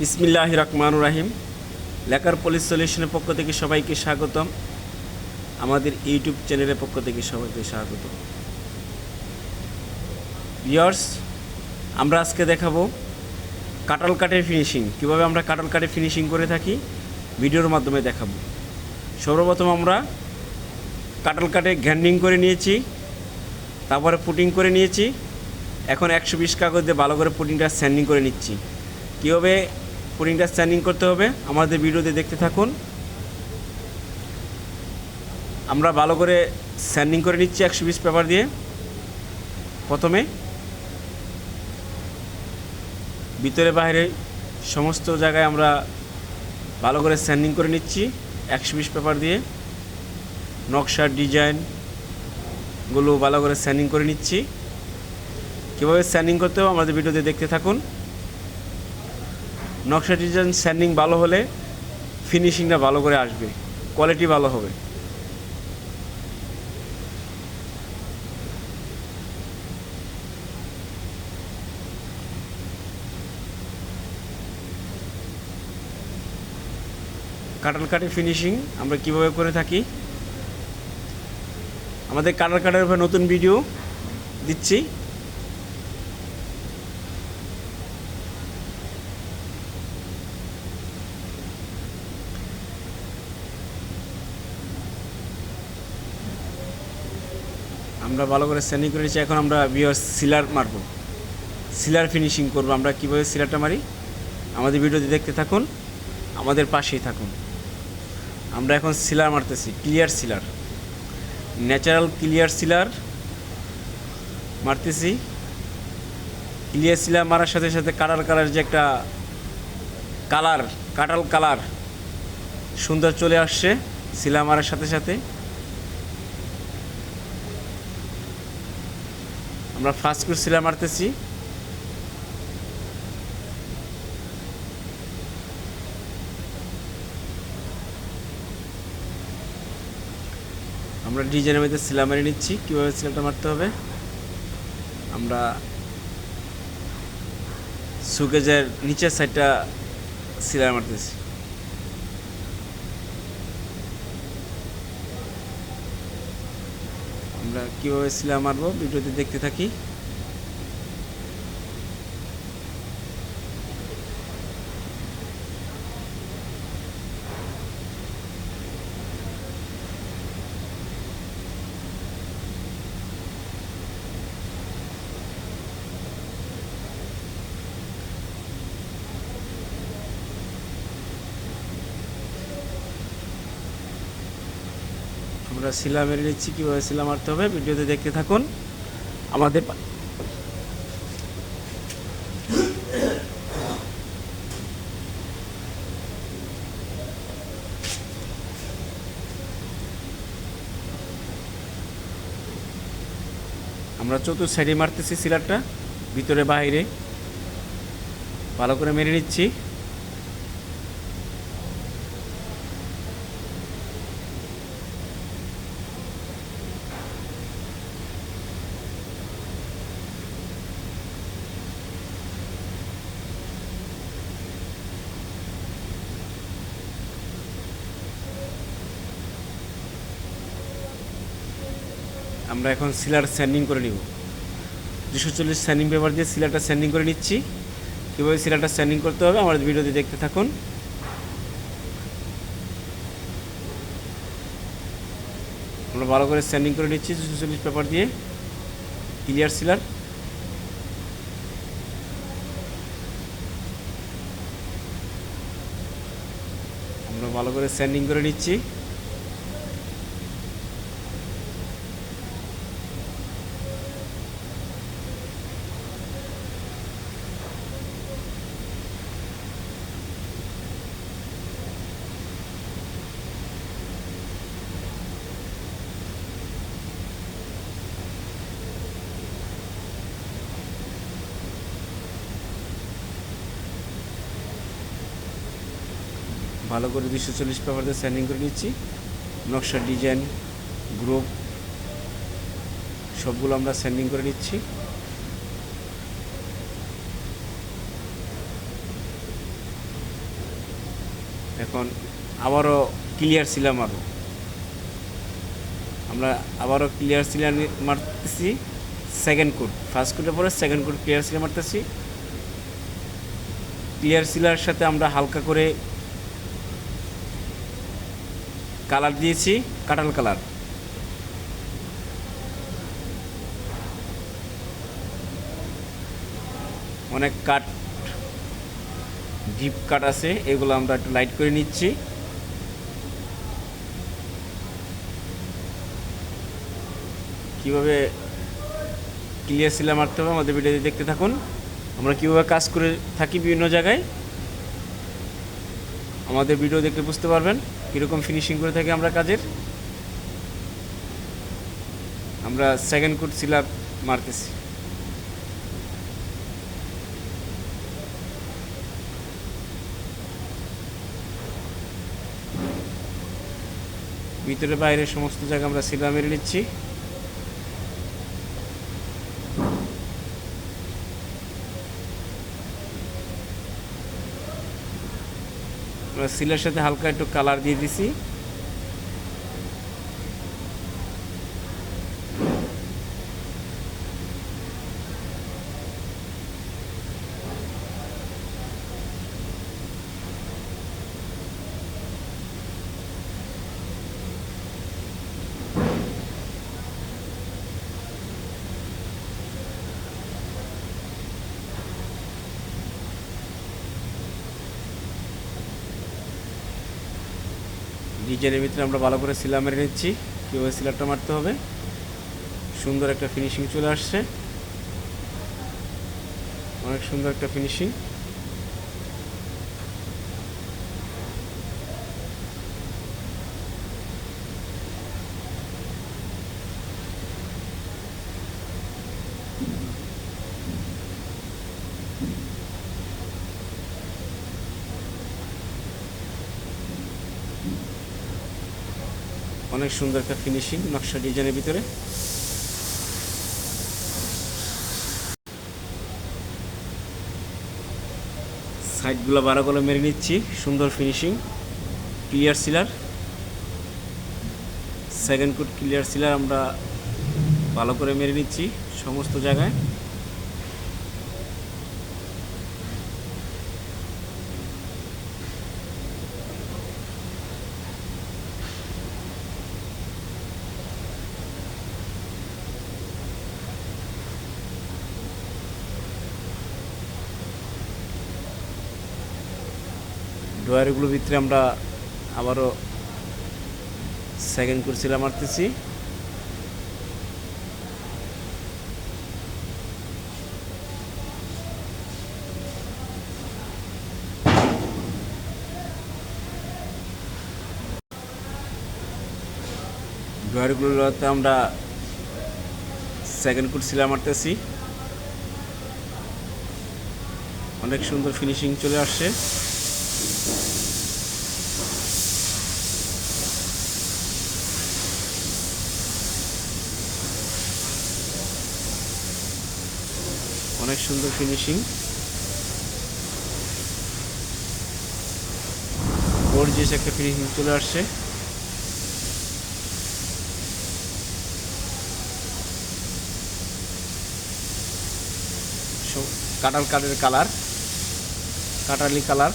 বিসমিল্লাহ রহমান রাহিম। লেখার পলিস সলিউশনের পক্ষ থেকে সবাইকে স্বাগতম। আমাদের ইউটিউব চ্যানেলের পক্ষ থেকে সবাইকে স্বাগত। ইয়ার্স আমরা আজকে দেখাবো কাটাল কাঠের ফিনিশিং। কীভাবে আমরা কাটাল কাঠে ফিনিশিং করে থাকি, ভিডিওর মাধ্যমে দেখাবো। সর্বপ্রথম আমরা কাটাল কাঠে গ্যান্ডিং করে নিয়েছি, তারপরে পুটিং করে নিয়েছি। এখন একশো বিশ কাগজ দিয়ে ভালো করে পুটিংটা স্যান্ডিং করে নিচ্ছি। কীভাবে পুটিংটা স্যান্ডিং করতে হবে। আমাদের ভিডিওতে দেখতে থাকুন। আমরা ভালো করে স্যান্ডিং করে নিচ্ছি একশো বিশ পেপার দিয়ে। প্রথমে। ভিতরে বাইরে সমস্ত জায়গায় আমরা ভালো করে স্যান্ডিং করে নিচ্ছি একশো বিশ পেপার দিয়ে। নকশার ডিজাইনগুলো ভালো করে স্যান্ডিং করে নিচ্ছি। কীভাবে স্যান্ডিং করতে হবে আমাদের ভিডিওতে দেখতে থাকুন। নকশা ডিজাইন স্যান্ডিং ভালো হলে ফিনিশিংটা ভালো করে আসবে। কোয়ালিটি ভালো হবে। কাটাল কাটে ফিনিশিং আমরা কীভাবে করে থাকি? আমাদের কাটাল কাটার উপর নতুন ভিডিও দিচ্ছি। আমরা ভালো করে স্যান্ডিং করে নিচ্ছি, এখন আমরা বিয়ার সিলার মারব। সিলার ফিনিশিং করব, আমরা কীভাবে সিলারটা মারি? আমাদের ভিডিওতে দেখতে থাকুন, আমাদের পাশেই থাকুন। আমরা এখন sealer মারতেছি clear sealer. Natural clear sealer মারতেছি। Clear sealer মারার সাথে সাথে কালার কালার যে একটা কালার, কাটাল কালার, সুন্দর চলে আসছে সিলা মারার সাথে সাথে। আমরা ফার্স্ট করে সিলা মারতেছি আমরা ডিজাইনের মধ্যে সিলা মেরে নিচ্ছি, কীভাবে সিলাটা মারতে হবে? আমরা সুকেজের নিচের সাইডটা সিলা মারতেছি আমরা কীভাবে সিলা মারবো ভিডিওতে দেখতে থাকি আমরা শিলা মেরে নিচ্ছি, কীভাবে শিলা মারতে হবে ভিডিওতে দেখতে থাকুন। আমাদের আমরা চতুর্থ সাইডে মারতেছি সিলারটা, ভিতরে, বাইরে। ভালো করে মেরে নিচ্ছি। আমরা এখন সিলার স্যান্ডিং করে নিব। দুশো চল্লিশ স্যান্ডিং পেপার দিয়ে সিলারটা স্যান্ডিং করে নিচ্ছি। কীভাবে সিলারটা স্যান্ডিং করতে হবে আমাদের ভিডিওতে দেখতে থাকুন। আমরা ভালো করে স্যান্ডিং করে নিচ্ছি দুশো চল্লিশ পেপার দিয়ে। ক্লিয়ার সিলার আমরা ভালো করে স্যান্ডিং করে নিচ্ছি। ভালো করে দুশো চল্লিশ পেপার দিয়ে স্যান্ডিং করে নিচ্ছি। নকশা ডিজাইন গ্রুপ সবগুলো আমরা স্যান্ডিং করে নিচ্ছি। এখন আবারও ক্লিয়ার সিলার মারব আমরা আবারও ক্লিয়ার সিলার মারতেছি সেকেন্ড কোড ফার্স্ট কোডের পরে সেকেন্ড কোড ক্লিয়ার সিলার মারতেছি। ক্লিয়ার সিলার সাথে আমরা হালকা করে কালার দিয়েছি কাটাল কালার। অনেক কাট ডিপ কাট আছে, এগুলো আমরা একটু লাইট করে নিচ্ছি। কীভাবে ক্লিয়ার সিলা মারতে হবে আমাদের ভিডিওতে দেখতে থাকুন। আমরা কীভাবে কাজ করে থাকি বিভিন্ন জায়গায়, আমাদের ভিডিও দেখলে বুঝতে পারবেন। কীরকম ফিনিশিং করে থাকি আমরা কাজের? আমরা সেকেন্ড কোট সিলাপ মারতেছি। ভিতরে বাইরে সমস্ত জায়গা আমরা সিলা মেরে নিচ্ছি। সিলের সাথে হালকা একটু কালার দিয়ে দিছি। ডিজাইনের ভিতরে আমরা ভালো করে সিলা মেরে নিচ্ছি। কীভাবে সিলারটা মারতে হবে? সুন্দর একটা ফিনিশিং চলে আসছে। অনেক সুন্দর একটা ফিনিশিং অনেক সুন্দর একটা ফিনিশিং নকশা ডিজাইনের ভিতরে। সাইডগুলো বারো করে মেরে নিচ্ছি, সুন্দর finishing clear sealer second coat clear sealer আমরা ভালো করে মেরে নিচ্ছি সমস্ত জায়গায়। ড্রয়ারগুলোর ভিতরে আমরা আবারও সেকেন্ড করছিলাম মারতেছি ড্রয়ারগুলোতে আমরা সেকেন্ড কোট সিলা মারতেছি অনেক সুন্দর ফিনিশিং চলে আসছে অনেক সুন্দর ফিনিশিং গর্জিয়াস একটা ফিনিশিং চলে আসছে। কাটাল কাঠের কালার কাটালি কালার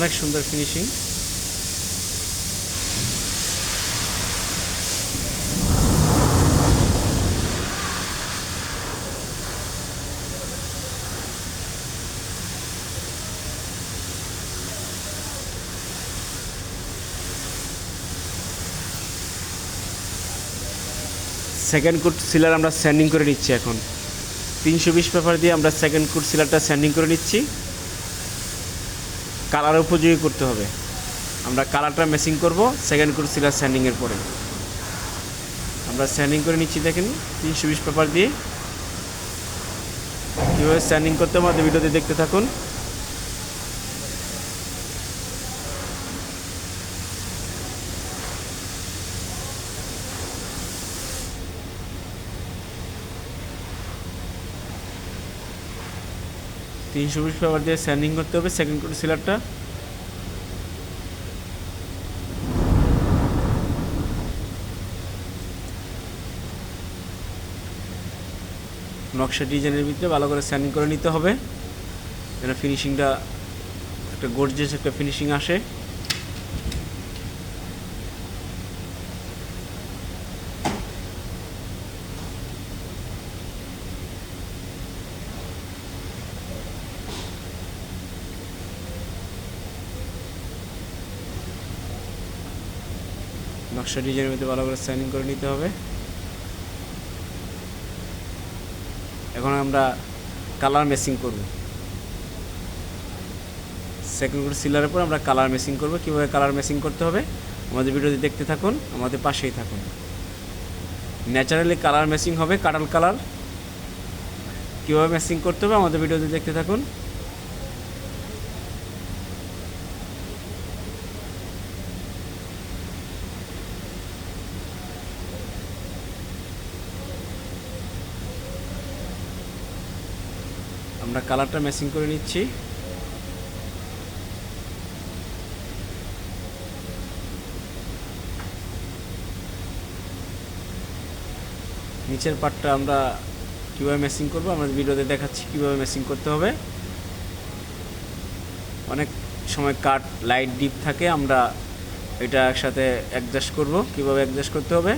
অনেক সুন্দর ফিনিশিং সেকেন্ড কোট সিলার আমরা স্যান্ডিং করে নিচ্ছি এখন। তিনশো বিশ পেপার দিয়ে আমরা সেকেন্ড কোট সিলারটা স্যান্ডিং করে নিচ্ছি। কালার উপযোগী করতে হবে। আমরা কালারটা মেসিং করব সেকেন্ড কোর্স সিলার স্যান্ডিংয়ের পরে। আমরা স্যান্ডিং করে নিচ্ছি, দেখেন, তিনশো বিশ পেপার দিয়ে। কীভাবে স্যান্ডিং করতে আমাদের ভিডিওতে দেখতে থাকুন। তিনশো বিশ পেপার দিয়ে স্যান্ডিং করতে হবে সেকেন্ড কোট সিলারটা নকশা ডিজাইনের ভিতরে ভালো করে স্যান্ডিং করে নিতে হবে। যেন ফিনিশিংটা একটা গোর্জেস একটা ফিনিশিং আসে। নকশা ডিজাইনের মধ্যে ভালো করে সাইনিং করে নিতে হবে। এখন আমরা কালার মেসিং করব। সেকেন্ড কোড সিলারের পর আমরা কালার মেসিং করব। কীভাবে কালার মেসিং করতে হবে? আমাদের ভিডিওতে দেখতে থাকুন, আমাদের পাশেই থাকুন। ন্যাচারালি কালার মেসিং হবে কাটাল কালার কীভাবে মেসিং করতে হবে? আমাদের ভিডিওতে দেখতে থাকুন। আমরা কালারটা ম্যাচিং করে নিচ্ছি। নিচের পার্টটা আমরা কীভাবে ম্যাচিং করব, আমরা ভিডিওতে দেখাচ্ছি কীভাবে ম্যাচিং করতে হবে। অনেক সময় কাট লাইট ডিপ থাকে, আমরা এটা একসাথে অ্যাডজাস্ট করব, কীভাবে অ্যাডজাস্ট করতে হবে।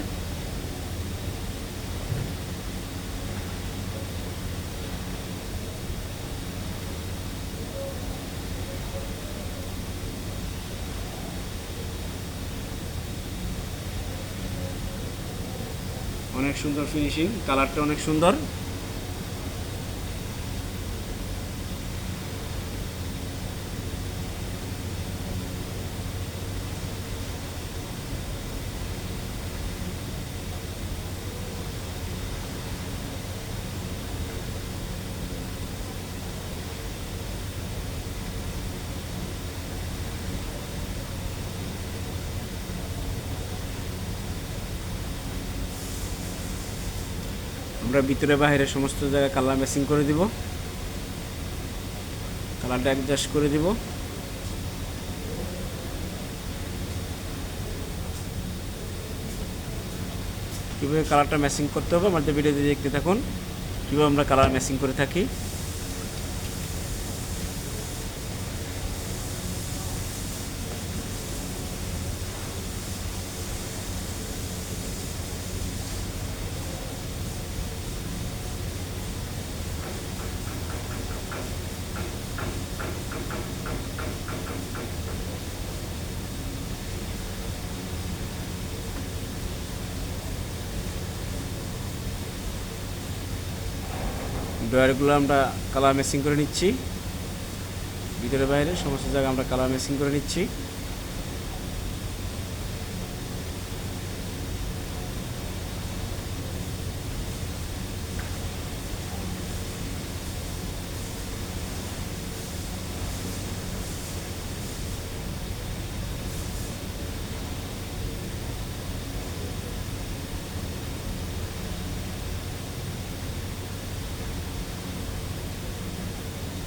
অনেক সুন্দর ফিনিশিং কালারটা অনেক সুন্দর। আমরা ভিতরে বাইরে সমস্ত জায়গায় কালার ম্যাচিং করে দিব। কালারটা অ্যাডজাস্ট করে দিব। কীভাবে কালারটা ম্যাচিং করতে হবে আমাদের ভিডিওতে দেখতে থাকুন। কীভাবে আমরা কালার ম্যাচিং করে থাকি? ড্রয়ারগুলো আমরা কালার ম্যাচিং করে নিচ্ছি। ভিতরে বাইরে সমস্ত জায়গায় আমরা কালার মেসিং করে নিচ্ছি।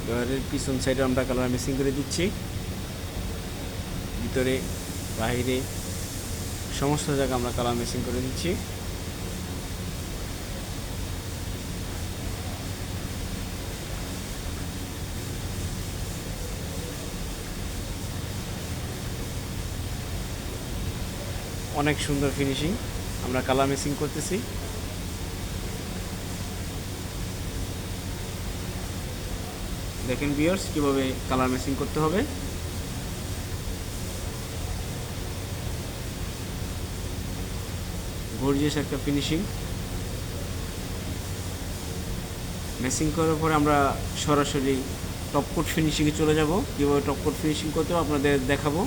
ড্রয়ারের পিছন সাইডে আমরা কালার মিসিং করে দিচ্ছি। ভিতরে, বাইরে সমস্ত জায়গা আমরা কালার মিসিং করে দিচ্ছি। অনেক সুন্দর ফিনিশিং আমরা কালার মিসিং করতেছি। দেখেন বিয়ার্স কীভাবে কালার ম্যাচিং করতে হবে। গর্জিয়াস একটা ফিনিশিং ম্যাচিং করার পরে আমরা সরাসরি টপ কোট ফিনিশিংয়ে চলে যাব। কীভাবে টপ কোট ফিনিশিং করতে হবে আপনাদের দেখাবো।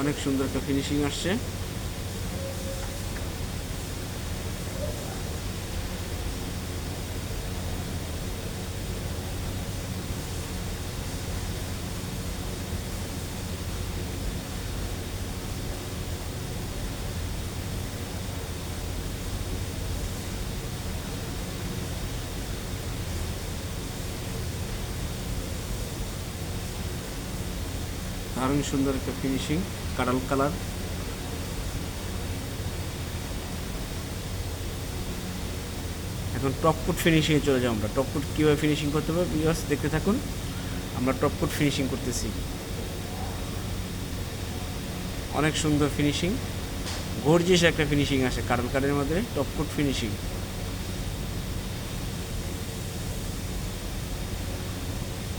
অনেক সুন্দর একটা ফিনিশিং আসছে। দারুণ সুন্দর একটা ফিনিশিং কাটাল কালার এখন টপ কোট ফিনিশিংয়ে চলে যাব আমরা। টপ কোট কীভাবে ফিনিশিং করতে হবে? ভিউয়ার্স দেখতে থাকুন। আমরা টপ কোট ফিনিশিং করতেছি। অনেক সুন্দর ফিনিশিং গর্জিয়াস একটা ফিনিশিং আসে কাটাল কাঠের মধ্যে টপ কোট ফিনিশিং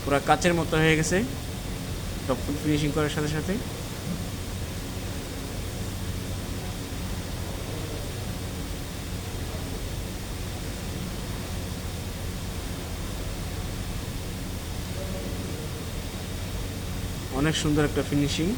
পুরো কাচের মতো হয়ে গেছে। টপ ফিনিশিং করার সাথে সাথে। অনেক সুন্দর একটা ফিনিশিং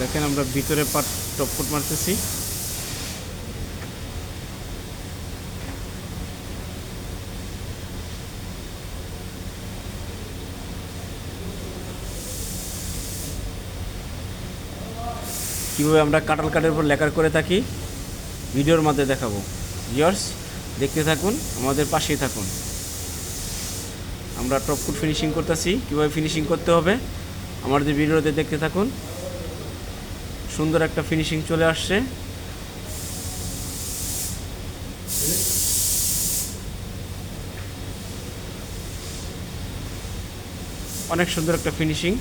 দেখেন আমরা ভিতরে পাট টপকট মারতেছি। কীভাবে আমরা কাটাল কাঠের উপর লেখার করে থাকি, ভিডিওর মধ্যে দেখাবো। ইয়ার্স দেখতে থাকুন, আমাদের পাশেই থাকুন। আমরা টপকুট ফিনিশিং করতেছি। কীভাবে ফিনিশিং করতে হবে, আমাদের ভিডিওতে দেখতে থাকুন। সুন্দর একটা ফিনিশিং চলে আসছে। অনেক সুন্দর একটা ফিনিশিং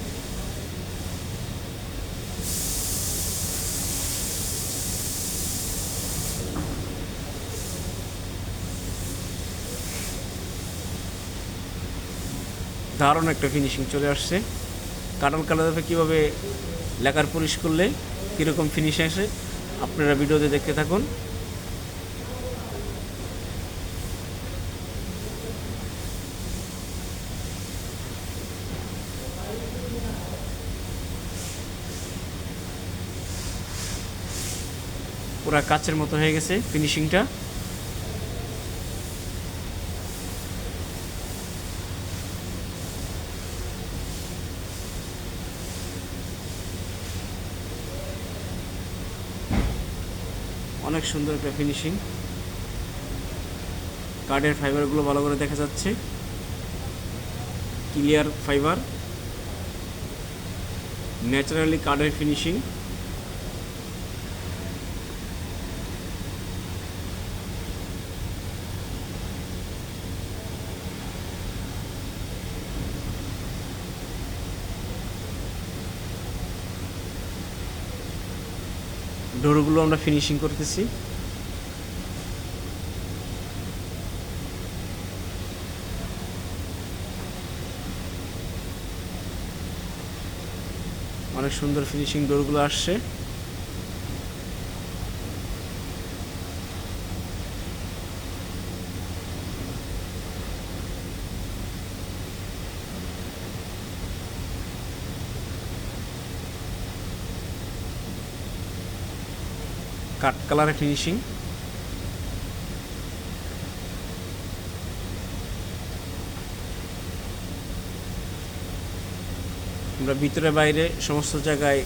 দারুণ একটা ফিনিশিং চলে আসছে। কাটাল কালারে কীভাবে লেখার পলিশ করলে কীরকম ফিনিশ আসে, আপনারা ভিডিওতে দেখতে থাকুন। পুরা কাচের মতো হয়ে গেছে ফিনিশিংটা অনেক সুন্দর একটা ফিনিশিং কার্ডের ফাইবারগুলো ভালো করে দেখা যাচ্ছে। ক্লিয়ার ফাইবার ন্যাচারালি কার্ডের ফিনিশিং ডোরগুলো আমরা ফিনিশিং করতেছি। অনেক সুন্দর ফিনিশিং ডোরগুলো আসছে। কাট কালারে ফিনিশিং। আমরা ভিতরে বাইরে সমস্ত জায়গায়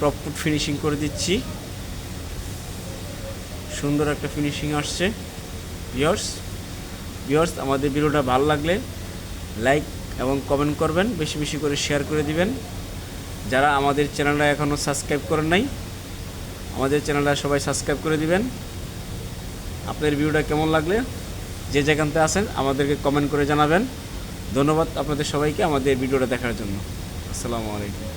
টপফুট ফিনিশিং করে দিচ্ছি। সুন্দর একটা ফিনিশিং আসছে। ভিওর্স ভিওর্স আমাদের ভিডিওটা ভালো লাগলে লাইক এবং কমেন্ট করবেন, বেশি বেশি করে শেয়ার করে দিবেন। যারা আমাদের চ্যানেলটা এখনও সাবস্ক্রাইব করেন নাই আমাদের চ্যানেলটা সবাই সাবস্ক্রাইব করে দিবেন। আপনাদের ভিডিওটা কেমন লাগলে, যে যেখানতে আছেন আমাদেরকে কমেন্ট করে জানাবেন। ধন্যবাদ আপনাদের সবাইকে আমাদের ভিডিওটা দেখার জন্য। আসসালামু আলাইকুম।